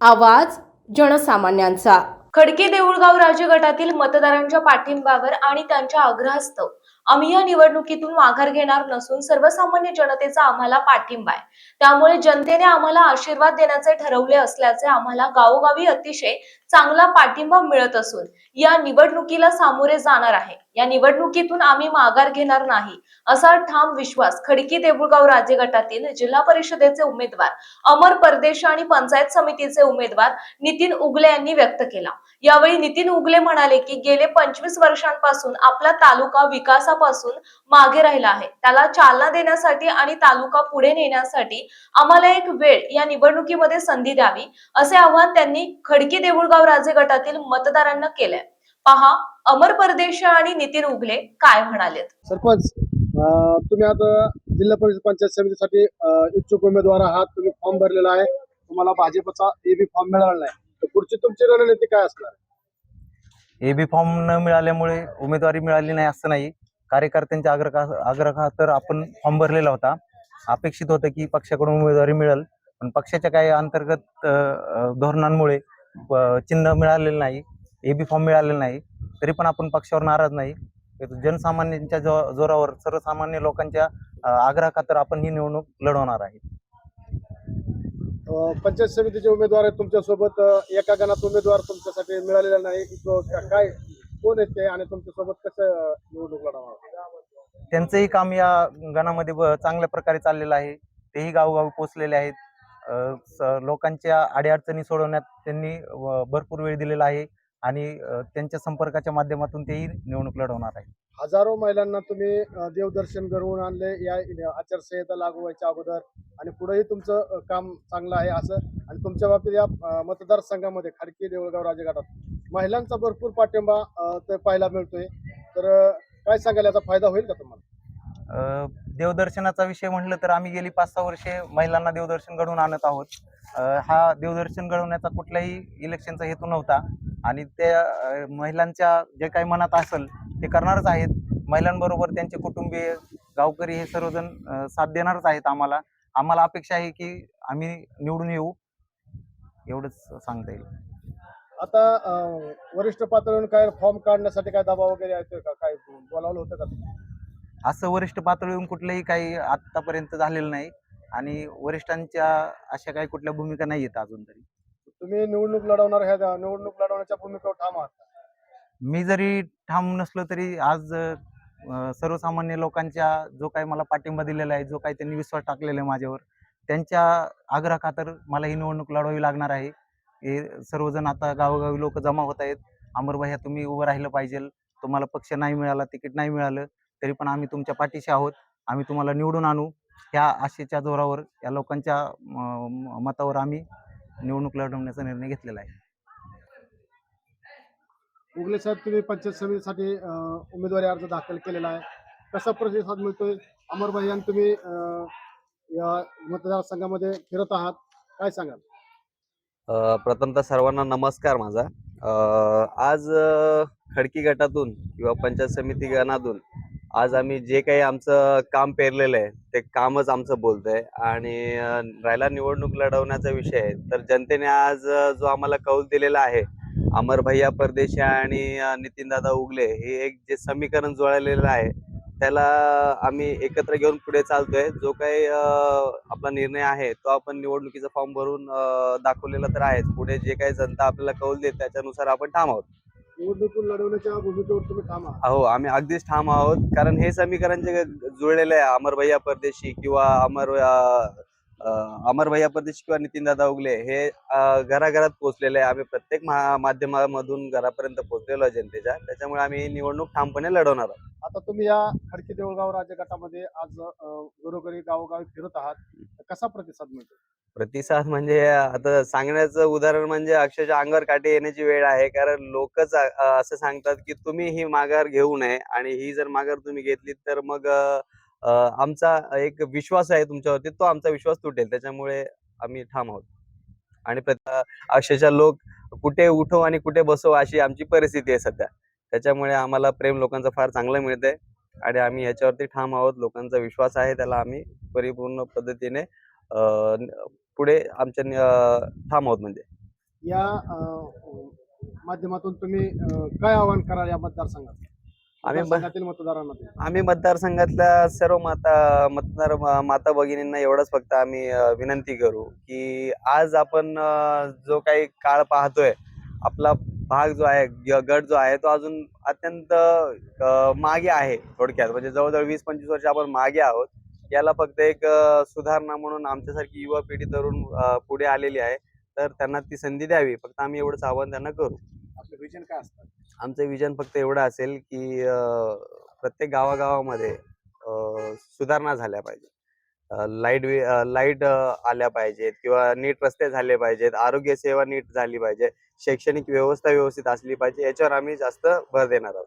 आवाज जनसामान्यांचा. खडके देऊळगाव राज्य गटातील मतदारांच्या पाठिंब्यावर आणि त्यांच्या आग्रहास्तव आम्ही या निवडणुकीतून माघार घेणार नसून सर्वसामान्य जनतेचा आम्हाला पाठिंबा आहे. त्यामुळे जनतेने आम्हाला आशीर्वाद देण्याचे ठरवले असल्याचे आम्हाला गावोगावी अतिशय चांगला पाठिंबा मिळत असून या निवडणुकीला सामोरे जाणार आहे. या निवडणुकीतून आम्ही माघार घेणार नाही असा ठाम विश्वास खडकी देऊळगाव राज्य गटातील जिल्हा परिषदेचे उमेदवार अमर परदेश आणि पंचायत समितीचे उमेदवार नितीन उगले यांनी व्यक्त केला. यावेळी नितीन उगले म्हणाले की गेले पंचवीस वर्षांपासून आपला तालुका विकासापासून मागे राहिला आहे. त्याला चालना देण्यासाठी आणि तालुका पुढे नेण्यासाठी आम्हाला एक वेळ या निवडणुकीमध्ये संधी द्यावी असे आव्हान त्यांनी खडकी देऊळगाव राज्य गटातील मतदारांना केलंय. पहा अमर परदेशी आणि नितीन उगले काय म्हणालेत? सरपंच तुम्ही आता जिल्हा परिषद पंचायत समितीसाठी इच्छुक उमेदवार आहात तुम्ही फॉर्म भरलेला आहे तुम्हाला भाजपचा एबी फॉर्म मिळाला नाही. तर पुढची तुमची रणनीती काय असणार ए बी फॉर्म न मिळाल्यामुळे उमेदवारी मिळाली नाही असं नाही. कार्यकर्त्यांच्या आग्रह आग्रह तर आपण फॉर्म भरलेला होता. अपेक्षित होतं की पक्षाकडून उमेदवारी मिळेल. पण पक्षाच्या काही अंतर्गत धोरणांमुळे चिन्ह मिळालेलं नाही ए बी फॉर्म मिळालेला नाही तरी पण आपण पक्षावर नाराज नाही. जनसामान्यांच्या जो जोरावर सर्वसामान्य लोकांच्या अ, आग्रहाखातर आपण ही निवडणूक लढवणार आहे. पंचायत समितीचे उमेदवार आहेत तुमच्यासोबत एका गणात उमेदवार तुमच्यासाठी मिळालेला नाही. काय कोण आहेत ते आणि तुमच्यासोबत कसं निवडणूक लढवणार? त्यांचंही काम या गणामध्ये चांगल्या प्रकारे चाललेलं आहे. तेही गावोगावी पोचलेले आहेत. लोकांच्या अडीअडचणी सोडवण्यात त्यांनी भरपूर वेळ दिलेला आहे आणि त्यांच्या संपर्काच्या माध्यमातून तेही निवडणूक लढवणार आहे. हजारो महिलांना तुम्ही देवदर्शन घडवून आणले या आचारसंहिता लागू व्हायच्या अगोदर आणि पुढेही तुमचं काम चांगलं आहे असं आणि तुमच्या बाबतीत या मतदारसंघामध्ये खडकी देऊळगाव राजघाटात महिलांचा भरपूर पाठिंबा ते पाहायला मिळतोय. तर काय सांगाल याचा फायदा होईल का तुम्हाला? देवदर्शनाचा विषय म्हटलं तर आम्ही गेली पाच सहा वर्षे महिलांना देवदर्शन घडवून आणत आहोत. हा देवदर्शन घडवण्याचा कुठलाही इलेक्शनचा हेतू नव्हता. आणि त्या महिलांच्या जे काही मनात असेल ते करणारच आहेत. महिलांबरोबर त्यांचे कुटुंबीय गावकरी हे सर्वजण साथ देणारच आहेत आम्हाला. आम्हाला अपेक्षा आहे की आम्ही निवडून येऊ. एवढंच सांगता येईल. आता वरिष्ठ पातळीवरून काय फॉर्म काढण्यासाठी काय दबाव वगैरे आहे का काय बोलावलं होतं का असं वरिष्ठ पातळीवरून कुठलंही काही आतापर्यंत झालेलं नाही. आणि वरिष्ठांच्या अशा काही कुठल्या भूमिका नाही आहेत अजून तरी. तुम्ही निवडणूक लढवणार ह्या निवडणूक लढवण्याच्या भूमिकेवर ठाम आहात मी जरी ठाम नसलो तरी आज सर्वसामान्य लोकांच्या जो काही मला पाठिंबा दिलेला आहे जो काही त्यांनी विश्वास टाकलेला आहे माझ्यावर त्यांच्या आग्रहाखातर मला ही निवडणूक लढवावी लागणार आहे. हे सर्वजण आता गावोगावी लोक जमा होत आहेत. अमरभाई तुम्ही उभं राहिलं पाहिजे तुम्हाला पक्ष नाही मिळाला तिकीट नाही मिळालं. तरी पण आम्ही तुमच्या पाठीशी आहोत. आम्ही तुम्हाला निवडून आणू. ह्या आशेच्या जोरावर या लोकांच्या मतावर आम्ही निवडणूक लढवण्याचा निर्णय घेतलेला आहे. उगले साहेब तुम्ही पंचायत समितीसाठी उमेदवारी अर्ज दाखल केलेला आहे. कसा प्रतिसाद मिळतोय? अमरभाई यांनी तुम्ही या मतदारसंघामध्ये फिरत आहात. काय सांगाल? अ, प्रथमतः सर्वांना नमस्कार माझा. अ, आज खडकी गटातून किंवा पंचायत समिती गणातून आज आम्ही जे काही आमचं काम पेरलेलं आहे ते कामच आमचं बोलतंय. आणि राहिला निवडणूक लढवण्याचा विषय तर जनतेने आज जो आम्हाला कौल दिलेला आहे अमर भैया परदेशी आणि नितीनदादा उगले हे एक जे समीकरण जुळलेलं आहे त्याला आम्ही एकत्र घेऊन पुढे चालतोय. जो काही आपला निर्णय आहे तो आपण निवडणुकीचा फॉर्म भरून दाखवलेला तर आहेच. पुढे जे काही जनता आपल्याला कौल देत त्याच्यानुसार आपण थांबवतो निवडणूक लढवण्याच्या भूमिकेवर तुम्ही ठाम आहात. अहो आम्ही अगदीच ठाम आहोत. कारण हे समीकरण जे जुळलेलं आहे अमर भैया परदेशी किंवा अमर अमर भैया परदेशी किंवा नितीनदादा उगले हे घराघरात पोहोचलेले आहे. आम्ही प्रत्येक माध्यमामधून घरापर्यंत पोहोचलेलो आहे जनतेच्या. त्याच्यामुळे आम्ही ही निवडणूक ठामपणे लढवणार आहोत. आता तुम्ही या खडकी देऊळगाव राज्य गटामध्ये आज घरोघरी गावोगावी फिरत आहात. कसा प्रतिसाद मिळतो? प्रतिसाद म्हणजे आता सांगण्याचं उदाहरण म्हणजे अक्षरशः अंगावर काटे येण्याची वेळ आहे. कारण लोकच असं सांगतात की तुम्ही ही माघार घेऊ नये आणि ही जर माघार तुम्ही घेतलीत तर मग आमचा एक विश्वास आहे तुमच्यावरती तो आमचा विश्वास तुटेल. त्याच्यामुळे आम्ही ठाम आहोत. आणि अक्षरशः लोक कुठे उठो आणि कुठे बसो अशी आमची परिस्थिती आहे सध्या. त्याच्यामुळे आम्हाला प्रेम लोकांचं फार चांगलं मिळतंय. आणि आम्ही याच्यावरती ठाम आहोत. लोकांचा विश्वास आहे त्याला आम्ही परिपूर्ण पद्धतीने पुढे आमच्या आहोत म्हणजे. या माध्यमातून तुम्ही काय आवाहन कराल या मतदारसंघात? आम्ही मतदारांना आम्ही मतदारसंघातल्या सर्व माता मतदार माता भगिनींना एवढंच फक्त आम्ही विनंती करू की आज आपण जो काही काळ पाहतोय आपला भाग जो आहे गट जो आहे तो अजून अत्यंत मागे आहे थोडक्यात. म्हणजे जवळजवळ वीस पंचवीस वर्ष आपण मागे आहोत. याला फक्त एक सुधारणा म्हणून आमच्यासारखी युवा पिढी तरुण पुढे आलेली आहे. तर त्यांना ती संधी द्यावी. फक्त आम्ही एवढंच आव्हान त्यांना करू. आपलं विजन काय असतं आमचं विजन फक्त एवढं असेल की प्रत्येक गावागावामध्ये सुधारणा झाल्या पाहिजे. लाइट लाइट आल्या पाहिजेत किंवा नीट रस्ते झाले पाहिजेत. आरोग्य सेवा नीट झाली पाहिजे. शैक्षणिक व्यवस्था व्यवस्थित असली पाहिजे. याच्यावर आम्ही जास्त भर देणार आहोत.